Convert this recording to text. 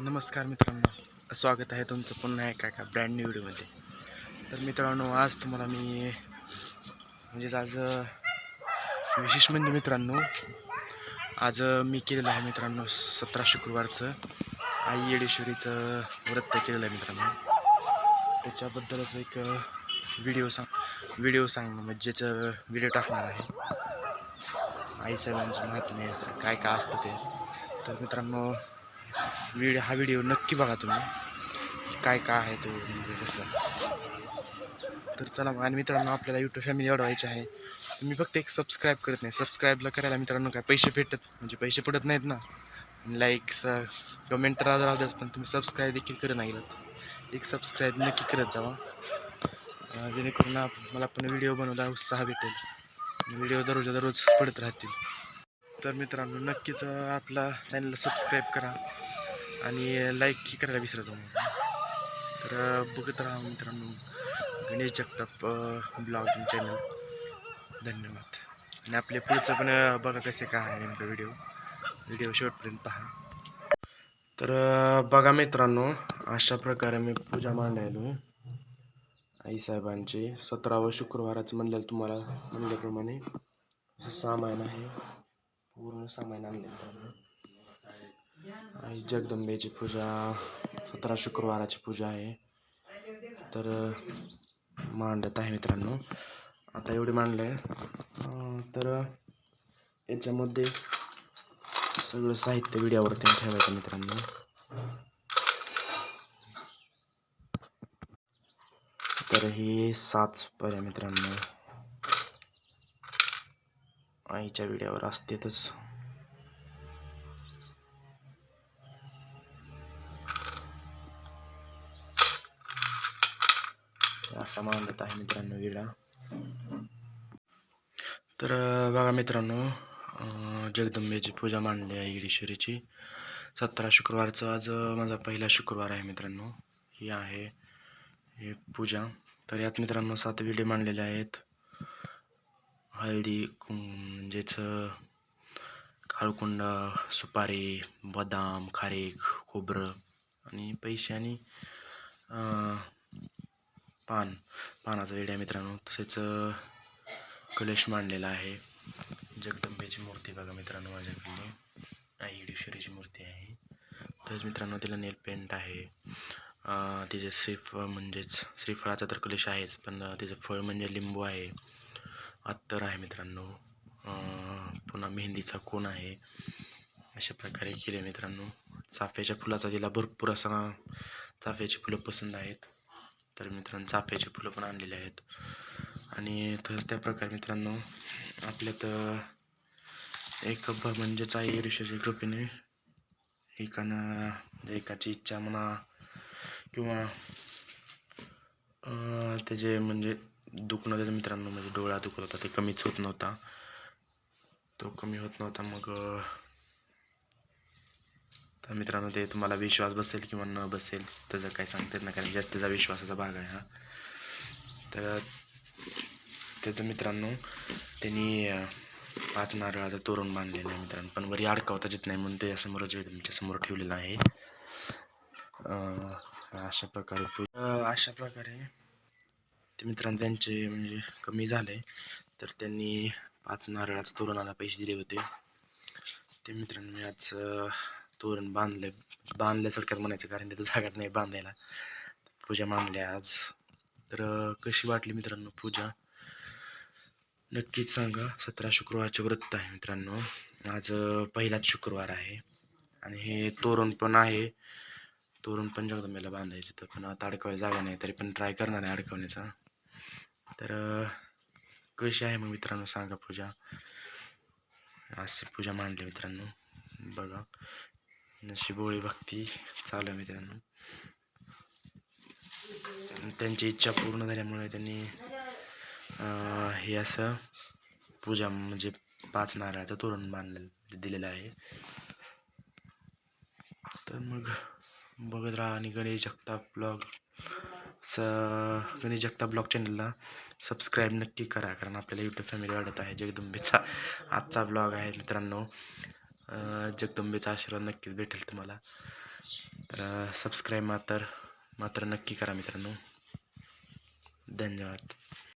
नमस्कार मित्रांनो. स्वागत आहे तुमचं पुन्हा एका एका ब्रँड न्यू व्हिडिओमध्ये तर मित्रांनो आज तुम्हाला मी म्हणजेच आज विशेष म्हणजे मित्रांनो आज मी केलेलं आहे मित्रांनो सतरा शुक्रवारचं आई येडेश्वरीचं व्रत केलेलं आहे मित्रांनो. त्याच्याबद्दलच एक व्हिडिओ सांग व्हिडिओ सांग म्हणजेच ज्याचं व्हिडिओ टाकणार आहे. आईसाहेबांचं महात्म्य काय काय असतं ते. तर मित्रांनो व्हिडिओ हा व्हिडिओ नक्की बघा तुम्ही. काय काय आहे तो म्हणजे कसं तर चला मग आणि मित्रांनो आपल्याला यूट्यूब फॅमिली वाढवायची आहे. मी फक्त एक सबस्क्राईब करत नाही. सबस्क्राईबला करायला मित्रांनो काय पैसे भेटत म्हणजे पैसे पडत नाहीत ना. लाईक्स कमेंट राहत राहू पण तुम्ही सबस्क्राईब देखील करत नाही गेलात एक सबस्क्राईब नक्की करत जावा. जेणेकरून मला पण व्हिडिओ बनवला उत्साह भेटेल. व्हिडिओ दररोज दररोज पडत राहतील. तर मित्रांनो नक्कीच आपला चॅनलला सबस्क्राईब करा आणि लाईक करायला विसरा जाऊ तर बघत राहा मित्रांनो गणेश जगताप ब्लॉगिंग चॅनल धन्यवाद. आणि आपल्या पुढचं पण बघा कसे काय आहे नेमकं व्हिडिओ व्हिडिओ शेवटपर्यंत पहा. तर बघा मित्रांनो अशा प्रकारे मी पूजा मांडायलो आईसाहेबांची सतरावं शुक्रवाराचं म्हणलेलं तुम्हाला म्हणल्याप्रमाणे असं सामान आहे. सामान आणले आई जगदंबेची पूजा सतरा शुक्रवाराची पूजा आहे. तर मांडत आहे मित्रांनो. आता एवढी मांडलं. आहे तर याच्यामध्ये सगळं साहित्य व्हिडिओवरती ठेवायचं मित्रांनो. तर हे सात पर्या मित्रांनो. आईच्या व्हिडिओवर असतेतच. असा मांडत आहे मित्रांनो विडा तर बघा मित्रांनो जगदंबेची पूजा मांडली आहे गिरीश्वरीची सतरा शुक्रवारचा आज माझा पहिला शुक्रवार आहे मित्रांनो. ही आहे ही पूजा. तर यात मित्रांनो सात विडे मांडलेले आहेत. हळदी म्हणजेच अं, सुपारी बदाम खारीक खोबरं आणि पैसे आणि पान पानाचा वेड्या मित्रांनो. तसेच कलश मांडलेला आहे. जगदंबेची मूर्ती बघा मित्रांनो माझ्याकडे. आई ईश्वरीची मूर्ती आहे. तसेच मित्रांनो तिला नेल पेंट आहे. तिचे श्रीफळ म्हणजेच श्रीफळाचा तर कलश आहेच पण तिचं फळ म्हणजे लिंबू आहे. अत्तर आहे मित्रांनो. पुन्हा मेहंदीचा कोण आहे? अशा प्रकारे केले मित्रांनो. चाफ्याच्या फुलाचा तिला भरपूर असा चाफ्याची फुलं पसंत आहेत. तर मित्रांनो चाफ्याची फुलं पण आणलेली आहेत. आणि तसंच त्या प्रकारे मित्रांनो आपल्यात एक म्हणजेच आई ऋषीच्या कृपेने एकानं म्हणजे एकाची इच्छा म्हणा किंवा त्याचे म्हणजे दुखणं त्याचं मित्रांनो म्हणजे डोळा दुखत होता ते कमीच होत नव्हता. तो कमी होत नव्हता मग तर मित्रांनो ते तुम्हाला विश्वास बसेल किंवा न बसेल त्याचं काही सांगता येत नाही कारण जास्तीचा विश्वासाचा भाग आहे हा. तर त्याचं मित्रांनो त्यांनी पाच नारळाचं तोरण बांधलेलं आहे मित्रांनो पण वरी अडकावता येत नाही म्हणून ते समोर तुमच्यासमोर ठेवलेलं आहे. अशा प्रकारे अशा प्रकारे ते मित्रांनो त्यांचे म्हणजे कमी झाले. तर त्यांनी पाच नारळाचं तोरणाला पैसे दिले होते. ते मित्रांनो मी आज तोरण बांधले बांधल्या सडक्यात म्हणायचं कारण तिथं जागाच नाही बांधायला. पूजा मांडल्या आज. तर कशी वाटली मित्रांनो पूजा? नक्कीच सांगा. सतरा शुक्रवारचे व्रत आहे मित्रांनो. आज पहिलाच शुक्रवार आहे. आणि हे तोरण पण आहे. तोरण पण जगदंबेला बांधायचं तर पण आता अडकवायला जागा नाही तरी पण ट्राय करणार आहे अडकवण्याचा. तर कशी आहे मग मित्रांनो सांगा पूजा? अशी पूजा मांडली मित्रांनो. बघा. नशिबोळी भक्ती चालू आहे मित्रांनो त्यांची इच्छा पूर्ण झाल्यामुळे त्यांनी हे असं पूजा म्हणजे पाच नारळाचं तोरण बांधलेलं दिलेलं आहे तर मग बघत राहा आणि गणेश जगताप ब्लॉग स गणेश जगताप ब्लॉग चॅनलला सबस्क्राईब नक्की करा कारण आपल्याला यूट्यूब फॅमिली वाढत आहे जगदंबेचा आजचा ब्लॉग आहे मित्रांनो जगदंबेचा आशीर्वाद नक्कीच भेटेल तुम्हाला. तर सबस्क्राईब मात्र मात्र नक्की करा मित्रांनो. धन्यवाद.